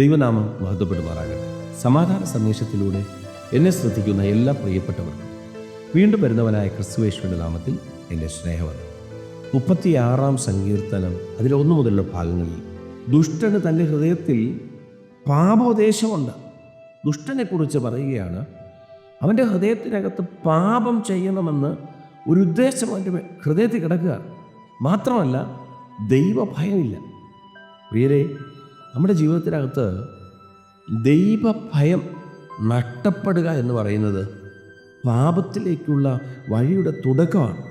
ദൈവനാമം മഹത്വപ്പെടുമാറാകട്ടെ. സമാധാന സന്ദേശത്തിലൂടെ എന്നെ ശ്രദ്ധിക്കുന്ന എല്ലാ പ്രിയപ്പെട്ടവർക്കും വീണ്ടും വരുന്നവനായ ക്രിസ്തുവേശ്വരുടെ നാമത്തിൽ എന്റെ സ്നേഹവനം മുപ്പത്തിയാറാം സങ്കീർത്തനം അതിലെ ഒന്നു മുതലുള്ള ഭാഗങ്ങളിൽ ദുഷ്ടന് തന്റെ ഹൃദയത്തിൽ പാപോദേശമുണ്ട് ദുഷ്ടനെക്കുറിച്ച് പറയുകയാണ് അവന്റെ ഹൃദയത്തിനകത്ത് പാപം ചെയ്യണമെന്ന് ഒരു ഉദ്ദേശം അവന്റെ ഹൃദയത്തിൽ കിടക്കുക. മാത്രമല്ല ദൈവഭയമില്ല. പ്രിയരെ നമ്മുടെ ജീവിതത്തിനകത്ത് ദൈവഭയം നഷ്ടപ്പെടുക എന്ന് പറയുന്നത് പാപത്തിലേക്കുള്ള വഴിയുടെ തുടക്കമാണ്.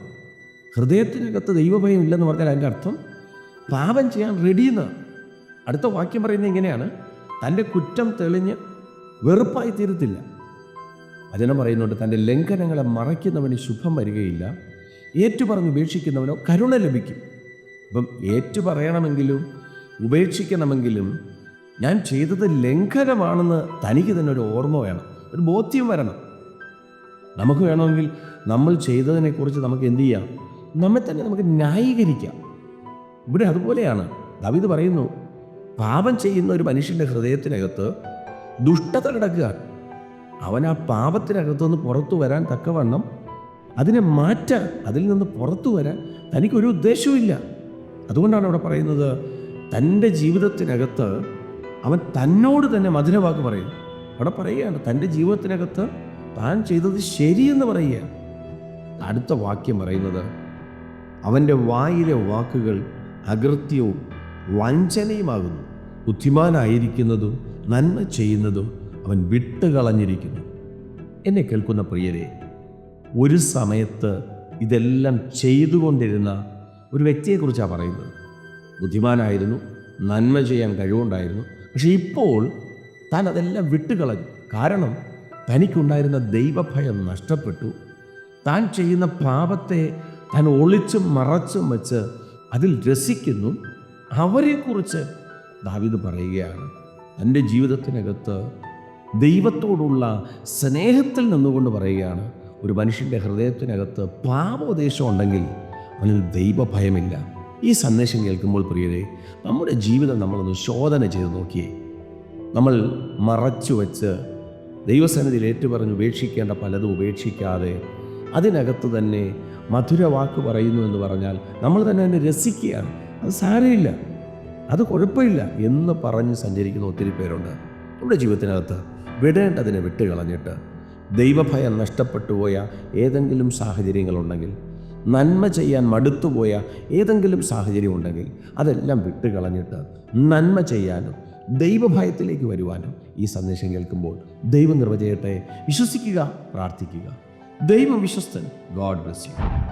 ഹൃദയത്തിനകത്ത് ദൈവഭയം ഇല്ലെന്ന് പറഞ്ഞാൽ അതിന്റെ അർത്ഥം പാപം ചെയ്യാൻ റെഡിയെന്നാണ് അടുത്ത വാക്യം പറയുന്നത് ഇങ്ങനെയാണ്. തന്റെ കുറ്റം തെളിഞ്ഞ് വെറുപ്പായി തീരത്തില്ല. വചനം പറയുന്നുണ്ട് തന്റെ ലംഘനങ്ങളെ മറയ്ക്കുന്നവന് ശുഭം വരികയില്ല. ഏറ്റുപറഞ്ഞ് ഉപേക്ഷിക്കുന്നവനോ കരുണ ലഭിക്കും. അപ്പം ഏറ്റു പറയണമെങ്കിലും ഉപേക്ഷിക്കണമെങ്കിലും ഞാൻ ചെയ്തത് ലംഘനമാണെന്ന് തനിക്ക് തന്നെ ഒരു ഓർമ്മ വേണം. ഒരു ബോധ്യം വരണം. നമുക്ക് വേണമെങ്കിൽ നമ്മൾ ചെയ്തതിനെക്കുറിച്ച് നമുക്ക് എന്ത് ചെയ്യാം? നമ്മെ തന്നെ നമുക്ക് ന്യായീകരിക്കാം. ഇവിടെ അതുപോലെയാണ്. ദവിത് പറയുന്നു പാപം ചെയ്യുന്ന ഒരു മനുഷ്യന്റെ ഹൃദയത്തിനകത്ത് ദുഷ്ടത കിടക്കുക അവൻ ആ പാപത്തിനകത്തുനിന്ന് പുറത്തു വരാൻ തക്കവണ്ണം അതിനെ മാറ്റാൻ അതിൽ നിന്ന് പുറത്തു വരാൻ തനിക്കൊരു ഉദ്ദേശവുമില്ല. അതുകൊണ്ടാണ് അവിടെ പറയുന്നത് തന്റെ ജീവിതത്തിനകത്ത് അവൻ തന്നോട് തന്നെ മധുരവാക്ക് പറയും. അവിടെ പറയുകയാണ് തന്റെ ജീവിതത്തിനകത്ത് താൻ ചെയ്തത് ശരിയെന്ന് പറയുകയാണ്. അടുത്ത വാക്യം പറയുന്നത് അവന്റെ വായിലെ വാക്കുകൾ അകൃത്യവും വഞ്ചനയുമാകുന്നു. ബുദ്ധിമാനായിരിക്കുന്നതും നന്മ ചെയ്യുന്നതും അവൻ വിട്ടുകളഞ്ഞിരിക്കുന്നു. എന്നെ കേൾക്കുന്ന പ്രിയരെ ഒരു സമയത്ത് ഇതെല്ലാം ചെയ്തുകൊണ്ടിരുന്ന ഒരു വ്യക്തിയെക്കുറിച്ചാണ് പറയുന്നത്. ബുദ്ധിമാനായിരുന്നു നന്മ ചെയ്യാൻ കഴിവുണ്ടായിരുന്നു. പക്ഷേ ഇപ്പോൾ താൻ അതെല്ലാം വിട്ടുകളഞ്ഞു. കാരണം തനിക്കുണ്ടായിരുന്ന ദൈവഭയം നഷ്ടപ്പെട്ടു. താൻ ചെയ്യുന്ന പാപത്തെ താൻ ഒളിച്ചും മറച്ചും വെച്ച് അതിൽ രസിക്കുന്നു. അവരെക്കുറിച്ച് ദാവിദ് പറയുകയാണ് തന്റെ ജീവിതത്തിനകത്ത് ദൈവത്തോടുള്ള സ്നേഹത്തിൽ നിന്നുകൊണ്ട് പറയുകയാണ് ഒരു മനുഷ്യന്റെ ഹൃദയത്തിനകത്ത് പാപോദേശം ഉണ്ടെങ്കിൽ അവനിൽ ദൈവഭയമില്ല. ഈ സന്ദേശം കേൾക്കുമ്പോൾ പ്രിയരെ നമ്മുടെ ജീവിതം നമ്മളൊന്ന് ശോധന ചെയ്ത് നോക്കിയേ. നമ്മൾ മറച്ചു വച്ച് ദൈവസന്നിധിയിൽ ഏറ്റുപറഞ്ഞ് ഉപേക്ഷിക്കേണ്ട പലതും ഉപേക്ഷിക്കാതെ അതിനകത്ത് തന്നെ മധുര വാക്ക് പറയുന്നു എന്ന് പറഞ്ഞാൽ നമ്മൾ തന്നെ അതിനെ രസിക്കുകയാണ്. അത് സാരമില്ല. അത് കുഴപ്പമില്ല എന്ന് പറഞ്ഞ് സഞ്ചരിക്കുന്ന ഒത്തിരി പേരുണ്ട്. നമ്മുടെ ജീവിതത്തിനകത്ത് വിടേണ്ടതിനെ വിട്ടുകളഞ്ഞിട്ട് ദൈവഭയം നഷ്ടപ്പെട്ടു പോയ ഏതെങ്കിലും സാഹചര്യങ്ങളുണ്ടെങ്കിൽ നന്മ ചെയ്യാൻ മടുത്തുപോയ ഏതെങ്കിലും സാഹചര്യം ഉണ്ടെങ്കിൽ അതെല്ലാം വിട്ടുകളഞ്ഞിട്ട് നന്മ ചെയ്യാനും ദൈവഭയത്തിലേക്ക് വരുവാനും ഈ സന്ദേശം കേൾക്കുമ്പോൾ ദൈവം നിർവചയട്ടെ വിശ്വസിക്കുക പ്രാർത്ഥിക്കുക. ദൈവം വിശ്വസ്തൻ ഗോഡ് ബ്ലസ് യു.